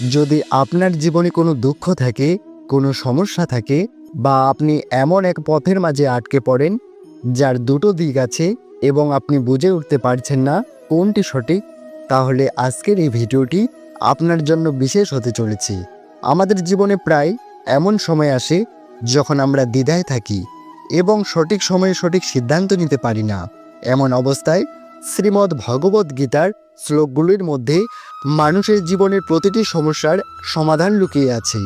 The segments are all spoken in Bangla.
যদি আপনার জীবনে কোনো দুঃখ থাকে, কোনো সমস্যা থাকে, বা আপনি এমন এক পথের মাঝে আটকে পড়েন, যার দুটো দিক আছে এবং আপনি বুঝে উঠতে পারছেন না কোনটি সঠিক, তাহলে আজকের এই ভিডিওটি আপনার জন্য বিশেষ হতে চলেছে। আমাদের জীবনে প্রায় এমন সময় আসে যখন আমরা দ্বিধায় থাকি এবং সঠিক সময়ে সঠিক সিদ্ধান্ত নিতে পারি না। এমন অবস্থায় শ্রীমদ্ ভগবদ্ গীতার শ্লোকগুলির মধ্যে মানুষের জীবনের প্রতিটি সমস্যার সমাধান লুকিয়ে আছে।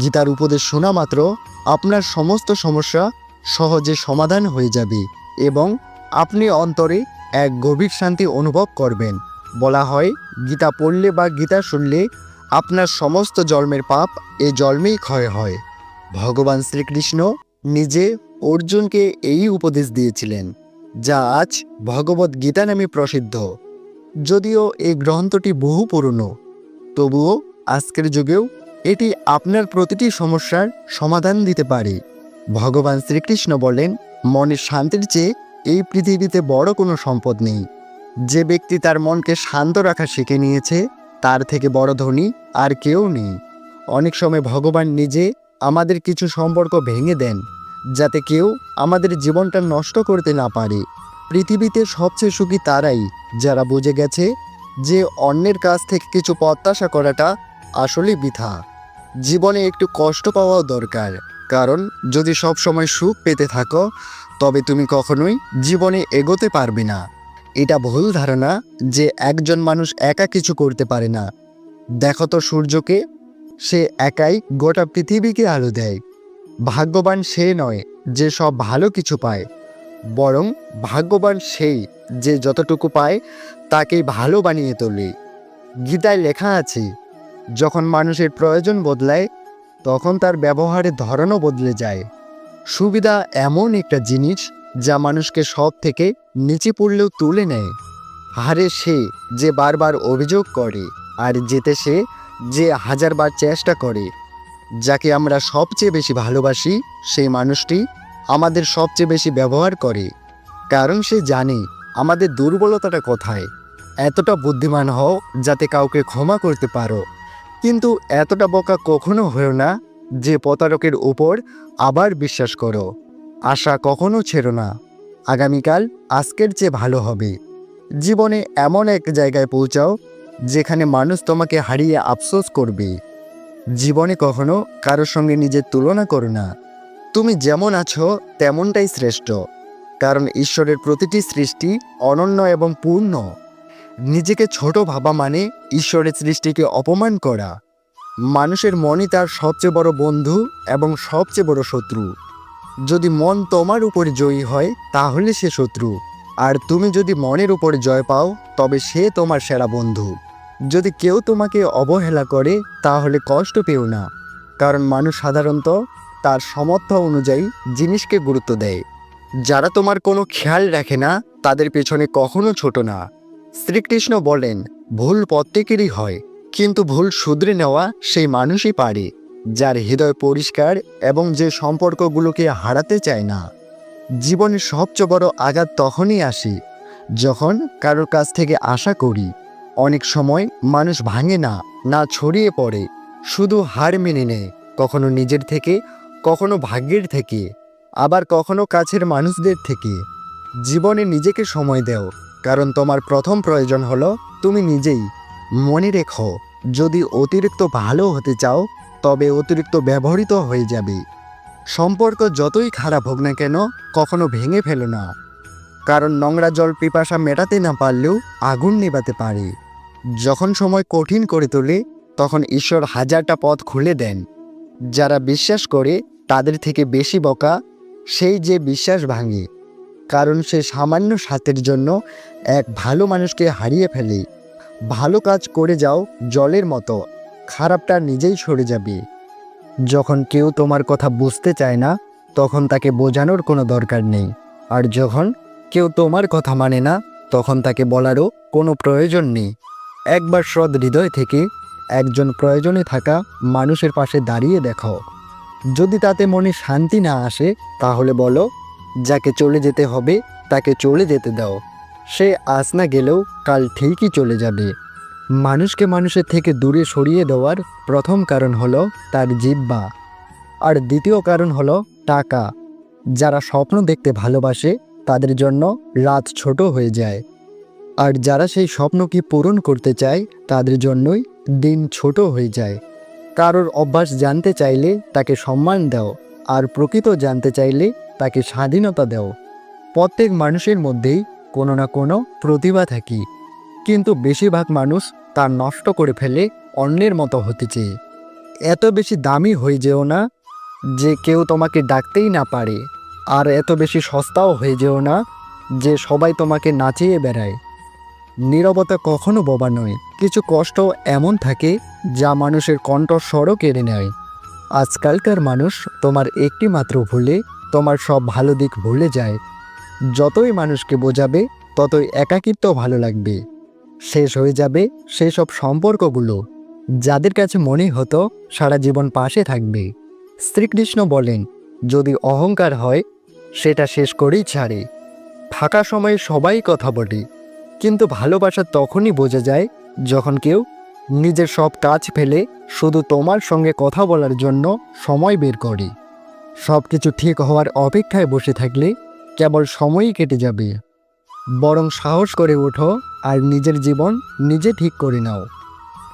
গীতার উপদেশ শোনা মাত্র, আপনার সমস্ত সমস্যা সহজে সমাধান হয়ে যাবে এবং আপনি অন্তরে এক গভীর শান্তি অনুভব করবেন। বলা হয়, গীতা পড়লে বা গীতা শুনলে আপনার সমস্ত জন্মের পাপ এ জন্মেই ক্ষয় হয়। ভগবান শ্রীকৃষ্ণ নিজে অর্জুনকে এই উপদেশ দিয়েছিলেন, যা আজ ভগবত গীতা নামে প্রসিদ্ধ। যদিও এই গ্রন্থটি বহু পুরনো, তবুও আজকের যুগেও এটি আপনার প্রতিটি সমস্যার সমাধান দিতে পারে। ভগবান শ্রীকৃষ্ণ বলেন মনের শান্তির চেয়ে এই পৃথিবীতে বড় কোনো সম্পদ নেই। যে ব্যক্তি তার মনকে শান্ত রাখা শিখে নিয়েছে, তার থেকে বড় ধনী আর কেউ নেই। অনেক সময় ভগবান নিজে আমাদের কিছু সম্পর্ক ভেঙে দেন, যাতে কেউ আমাদের জীবনটা নষ্ট করতে না পারে। পৃথিবীতে সবচেয়ে সুখী তারাই, যারা বুঝে গেছে যে অন্যের কাছ থেকে কিছু প্রত্যাশা করাটা আসলে বৃথা। জীবনে একটু কষ্ট পাওয়াও দরকার, কারণ যদি সব সময় সুখ পেতে থাকো, তবে তুমি কখনোই জীবনে এগোতে পারবে না। এটা ভুল ধারণা যে একজন মানুষ একা কিছু করতে পারে না। দেখো তো সূর্যকে, সে একাই গোটা পৃথিবীকে আলো দেয়। ভাগ্যবান সে নয় যে সব ভালো কিছু পায়। বরং ভাগ্যবান সেই যে যতটুকু পায়, তাকেই ভালো বানিয়ে তোলে। গীতায় লেখা আছে, যখন মানুষের প্রয়োজন বদলায়, তখন তার ব্যবহারের ধরনও বদলে যায়। সুবিধা এমন একটা জিনিস, যা মানুষকে সব থেকে নিচে পড়লেও তুলে নেয়। হারে সে যে বারবার অভিযোগ করে, আর যেতে সে যে হাজারবার চেষ্টা করে, যাকে আমরা সবচেয়ে বেশি ভালোবাসি, সেই মানুষটি আমাদের সবচেয়ে বেশি ব্যবহার করে। কারণ সে জানে আমাদের দুর্বলতাটা কোথায়। এতটা বুদ্ধিমান হও যাতে কাউকে ক্ষমা করতে পারো। কিন্তু এতটা বোকা কখনো হয়েও না যে প্রতারকের উপর আবার বিশ্বাস করো। আশা কখনো ছেড়ো না। আগামীকাল আজকের চেয়ে ভালো হবে। জীবনে এমন এক জায়গায় পৌঁছাও যেখানে মানুষ তোমাকে হারিয়ে আফসোস করবে। জীবনে কখনো কারোর সঙ্গে নিজের তুলনা করো না। তুমি যেমন আছো, তেমনটাই শ্রেষ্ঠ। কারণ ঈশ্বরের প্রতিটি সৃষ্টি অনন্য এবং পূর্ণ। নিজেকে ছোট ভাবা মানে ঈশ্বরের সৃষ্টিকে অপমান করা। মানুষের মনই তার সবচেয়ে বড় বন্ধু এবং সবচেয়ে বড় শত্রু। যদি মন তোমার উপর জয়ী হয়, তাহলে সে শত্রু। আর তুমি যদি মনের উপরে জয় পাও, তবে সে তোমার সেরা বন্ধু। যদি কেউ তোমাকে অবহেলা করে, তাহলে কষ্ট পেও না। কারণ মানুষ সাধারণত তার সমর্থ অনুযায়ী জিনিসকে গুরুত্ব দেয়। যারা তোমার কোনো খেয়াল রাখে না, তাদের পেছনে কখনো ছোট না। শ্রীকৃষ্ণ বলেন, ভুল প্রত্যেকেরই হয়, কিন্তু ভুল শুধরে নেওয়া সেই মানুষই পারে, যার হৃদয় পরিষ্কার এবং যে সম্পর্কগুলোকে হারাতে চায় না। জীবনের সবচেয়ে বড় আঘাত তখনই আসে, যখন কারোর কাছ থেকে আশা করি। অনেক সময় মানুষ ভাঙে না না ছড়িয়ে পড়ে, শুধু হার মেনে নেয়, কখনো নিজের থেকে কখনো ভাগ্যের থেকে, আবার কখনো কাছের মানুষদের থেকে। জীবনে নিজেকে সময় দেও, কারণ তোমার প্রথম প্রয়োজন হলো তুমি নিজেই। মনে রেখো, যদি অতিরিক্ত ভালো হতে চাও, তবে অতিরিক্ত ব্যবহৃত হয়ে যাবে। সম্পর্ক যতই খারাপ হোক না কেন, কখনো ভেঙে ফেলো না। কারণ নোংরা জল পিপাসা মেটাতে না পারলেও আগুন নেবাতে পারে। যখন সময় কঠিন করে তোলে, তখন ঈশ্বর হাজারটা পথ খুলে দেন। যারা বিশ্বাস করে তাদের থেকে বেশি বকা, সেই যে বিশ্বাস ভাঙে। কারণ সে সামান্য স্বার্থের জন্য এক ভালো মানুষকে হারিয়ে ফেলে। ভালো কাজ করে যাও জলের মতো, খারাপটা নিজেই সরে যাবে। যখন কেউ তোমার কথা বুঝতে চায় না, তখন তাকে বোঝানোর কোনো দরকার নেই। আর যখন কেউ তোমার কথা মানে না, তখন তাকে বলারও কোনো প্রয়োজন নেই। একবার সৎ হৃদয় থেকে একজন প্রয়োজনে থাকা মানুষের পাশে দাঁড়িয়ে দেখো। যদি তাতে মনে শান্তি না আসে, তাহলে বলো, যাকে চলে যেতে হবে, তাকে চলে যেতে দাও। সে আজ না গেলেও কাল ঠিকই চলে যাবে। মানুষকে মানুষের থেকে দূরে সরিয়ে দেওয়ার প্রথম কারণ হলো তার জিব্বা আর দ্বিতীয় কারণ হলো টাকা। যারা স্বপ্ন দেখতে ভালোবাসে, তাদের জন্য রাত ছোট হয়ে যায়। আর যারা সেই স্বপ্নকে পূরণ করতে চায়, তাদের জন্যই দিন ছোট হয়ে যায়। কারোর অভ্যাস জানতে চাইলে তাকে সম্মান দাও আর প্রকৃত জানতে চাইলে তাকে স্বাধীনতা দাও। প্রত্যেক মানুষের মধ্যেই কোনো না কোনো প্রতিভা থাকি। কিন্তু বেশিরভাগ মানুষ তা নষ্ট করে ফেলে অন্যের মতো হতে চেয়ে। এত বেশি দামি হয়ে যেও না যে কেউ তোমাকে ডাকতেই না পারে। আর এত বেশি সস্তাও হয়ে যেও না যে সবাই তোমাকে নাচিয়ে বেড়ায়। নীরবতা কখনো বোবা নয়। কিছু কষ্ট এমন থাকে যা মানুষের কণ্ঠস্বরও কেড়ে নেয়। আজকালকার মানুষ তোমার একটি মাত্র ভুলে তোমার সব ভালো দিক ভুলে যায়। যতই মানুষকে বোঝাবে, ততই একাকিত্ব ভালো লাগবে। শেষ হয়ে যাবে সেই সব সম্পর্কগুলো, যাদের কাছে মনে হতো সারা জীবন পাশে থাকবে। শ্রীকৃষ্ণ বলেন, যদি অহংকার হয়, সেটা শেষ করেই ছাড়ে। ফাঁকা সময়ে সবাই কথা বলে, কিন্তু ভালোবাসা তখনই বোঝা যায় যখন কেউ নিজের সব কাজ ফেলে শুধু তোমার সঙ্গে কথা বলার জন্য সময় বের করে। সব কিছু ঠিক হওয়ার অপেক্ষায় বসে থাকলে কেবল সময়ই কেটে যাবে। বরং সাহস করে ওঠো আর নিজের জীবন নিজে ঠিক করে নাও।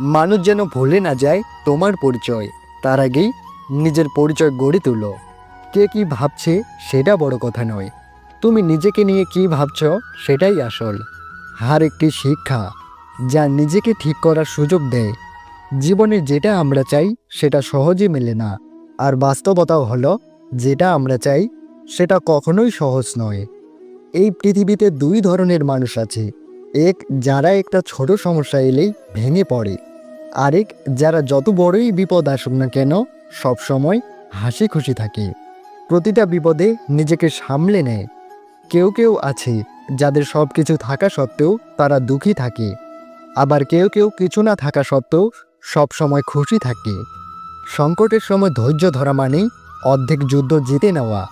মানুষ যেন ভুলে না যায় তোমার পরিচয়, তার আগেই নিজের পরিচয় গড়ে তুলো। কে কি ভাবছে সেটা বড় কথা নয়। তুমি নিজেকে নিয়ে কি ভাবছ সেটাই আসল। হার একটি শিক্ষা। যা নিজেকে ঠিক করার সুযোগ দেয়। জীবনে যেটা আমরা চাই, সেটা সহজে মেলে না। আর বাস্তবতাও হলো, যেটা আমরা চাই, সেটা কখনোই সহজ নয়। এই পৃথিবীতে দুই ধরনের মানুষ আছে। এক যারা একটা ছোট সমস্যা এলেই ভেঙে পড়ে। আরেক যারা যত বড়ই বিপদ আসুক না কেন, সবসময় হাসি খুশি থাকে। প্রতিটা বিপদে নিজেকে সামলে নেয়। কেউ কেউ আছে, যাদের সব কিছু থাকা সত্ত্বেও তারা দুঃখী থাকে। আবার কেউ কেউ কিছু না থাকা সত্ত্বেও সব সময় খুশি থাকে। সংকটের সময় ধৈর্য ধরা মানেই অর্ধেক যুদ্ধ জিতে নেওয়া।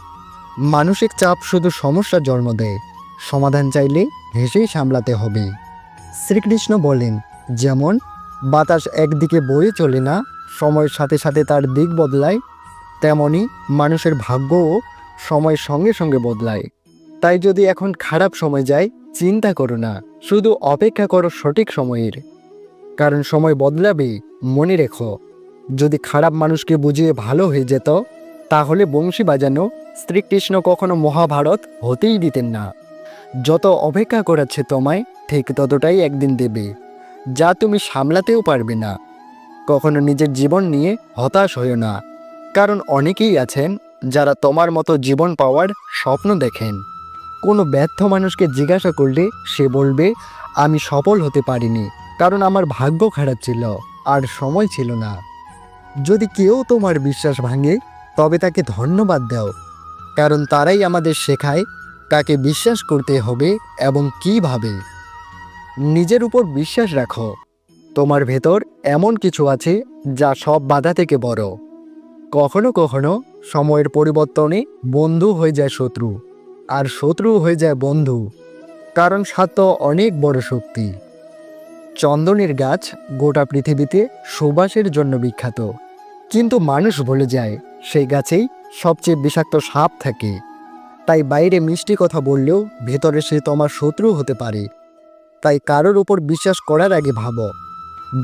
মানসিক চাপ শুধু সমস্যা জন্ম দেয়, সমাধান চাইলে হেসেই সামলাতে হবে। শ্রীকৃষ্ণ বলেন, যেমন বাতাস একদিকে বয়ে চলে না, সময়ের সাথে সাথে তার দিক বদলায়, তেমনি মানুষের ভাগ্যও সময়ের সঙ্গে সঙ্গে বদলায়। তাই যদি এখন খারাপ সময় যায়, চিন্তা করো না, শুধু অপেক্ষা করো সঠিক সময়ের। কারণ সময় বদলাবে, মনে রেখো। যদি খারাপ মানুষকে বুঝিয়ে ভালো হয়ে যেত, তাহলে বংশী বাজানো শ্রীকৃষ্ণ কখনো মহাভারত হতেই দিতেন না। যত অপেক্ষা করাচ্ছে তোমায়, ঠিক ততটাই একদিন দেবে, যা তুমি সামলাতেও পারবে না। কখনো নিজের জীবন নিয়ে হতাশ হয়েও না। কারণ অনেকেই আছেন, যারা তোমার মতো জীবন পাওয়ার স্বপ্ন দেখেন। কোনো ব্যর্থ মানুষকে জিজ্ঞাসা করলে সে বলবে, আমি সফল হতে পারিনি, কারণ আমার ভাগ্য খারাপ ছিল আর সময় ছিল না। যদি কেউ তোমার বিশ্বাস ভাঙে, তবে তাকে ধন্যবাদ দাও, কারণ তারাই আমাদের শেখায় কাকে বিশ্বাস করতে হবে এবং কীভাবে। নিজের উপর বিশ্বাস রাখো, তোমার ভেতর এমন কিছু আছে যা সব বাধা থেকে বড়। কখনো কখনো সময়ের পরিবর্তনে বন্ধু হয়ে যায় শত্রু। আর শত্রু হয়ে যায় বন্ধু, কারণ স্বার্থ অনেক বড় শক্তি। চন্দনের গাছ গোটা পৃথিবীতে সুবাসের জন্য বিখ্যাত, কিন্তু মানুষ বলে যায় সেই গাছেই সবচেয়ে বিষাক্ত সাপ থাকে। তাই বাইরে মিষ্টি কথা বললেও ভেতরে সে তোমার শত্রু হতে পারে। তাই কারোর উপর বিশ্বাস করার আগে ভাবো,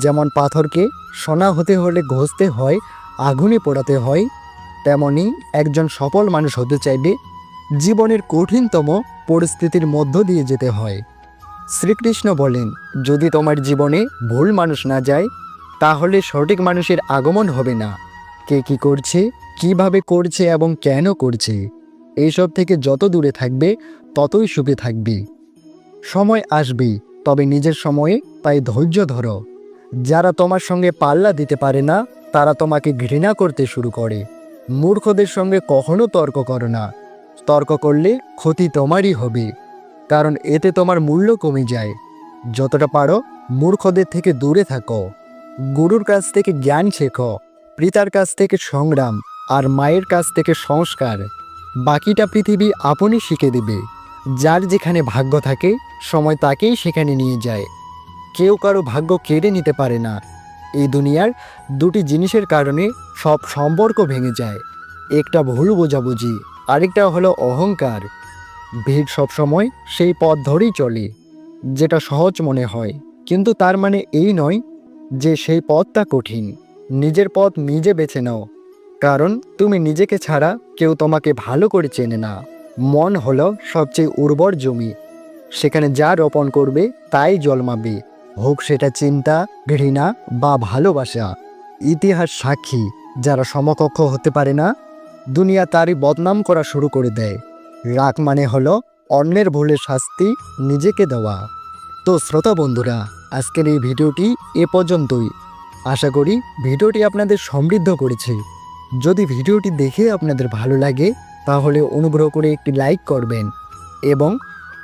যেমন পাথরকে সোনা হতে হলে ঘষতে হয়, আগুনে পোড়াতে হয়, তেমনি একজন সফল মানুষ হতে চাইলে জীবনের কঠিনতম পরিস্থিতির মধ্য দিয়ে যেতে হয়। শ্রীকৃষ্ণ বলেন, যদি তোমার জীবনে ভুল মানুষ না যায়, তাহলে সঠিক মানুষের আগমন হবে না। কে কি করছে, কীভাবে করছে এবং কেন করছে এইসব থেকে যত দূরে থাকবে, ততই সুখে থাকবে। সময় আসবে, তবে নিজের সময়ে তাই ধৈর্য ধরো। যারা তোমার সঙ্গে পাল্লা দিতে পারে না, তারা তোমাকে ঘৃণা করতে শুরু করে। মূর্খদের সঙ্গে কখনো তর্ক করো না। তর্ক করলে ক্ষতি তোমারই হবে, কারণ এতে তোমার মূল্য কমে যায়। যতটা পারো মূর্খদের থেকে দূরে থাকো। গুরুর কাছ থেকে জ্ঞান শেখো, পিতার কাছ থেকে সংগ্রাম আর মায়ের কাছ থেকে সংস্কার। বাকিটা পৃথিবী আপনি শিখে দেবে। যার যেখানে ভাগ্য থাকে, সময় তাকেই সেখানে নিয়ে যায়। কেউ কারও ভাগ্য কেড়ে নিতে পারে না। এই দুনিয়ার দুটি জিনিসের কারণে সব সম্পর্ক ভেঙে যায়। একটা ভুল বোঝাবুঝি আরেকটা হলো অহংকার। ভিড় সবসময় সেই পথ ধরেই চলে, যেটা সহজ মনে হয়। কিন্তু তার মানে এই নয় যে সেই পথটা কঠিন। নিজের পথ নিজে বেছে নাও। কারণ তুমি নিজেকে ছাড়া কেউ তোমাকে ভালো করে চেনে না। মন হলো সবচেয়ে উর্বর জমি। সেখানে যা রোপণ করবে তাই জন্মাবে। হোক সেটা চিন্তা, ঘৃণা বা ভালোবাসা। ইতিহাস সাক্ষী। যারা সমকক্ষ হতে পারে না দুনিয়া তারই বদনাম করা শুরু করে দেয়। রাগ মানে হলো অন্যের ভুলের শাস্তি নিজেকে দেওয়া। তো শ্রোতা বন্ধুরা, আজকের এই ভিডিওটি এ পর্যন্তই। আশা করি ভিডিওটি আপনাদের সমৃদ্ধ করেছে। যদি ভিডিওটি দেখে আপনাদের ভালো লাগে, তাহলে অনুগ্রহ করে একটি লাইক করবেন এবং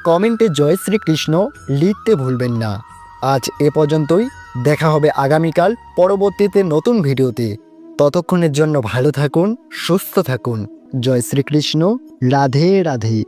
কমেন্টে জয় শ্রীকৃষ্ণ লিখতে ভুলবেন না। আজ এ পর্যন্তই। দেখা হবে আগামীকাল পরবর্তীতে নতুন ভিডিওতে। ততক্ষণের জন্য ভালো থাকুন সুস্থ থাকুন। জয় শ্রীকৃষ্ণ। রাধে রাধে।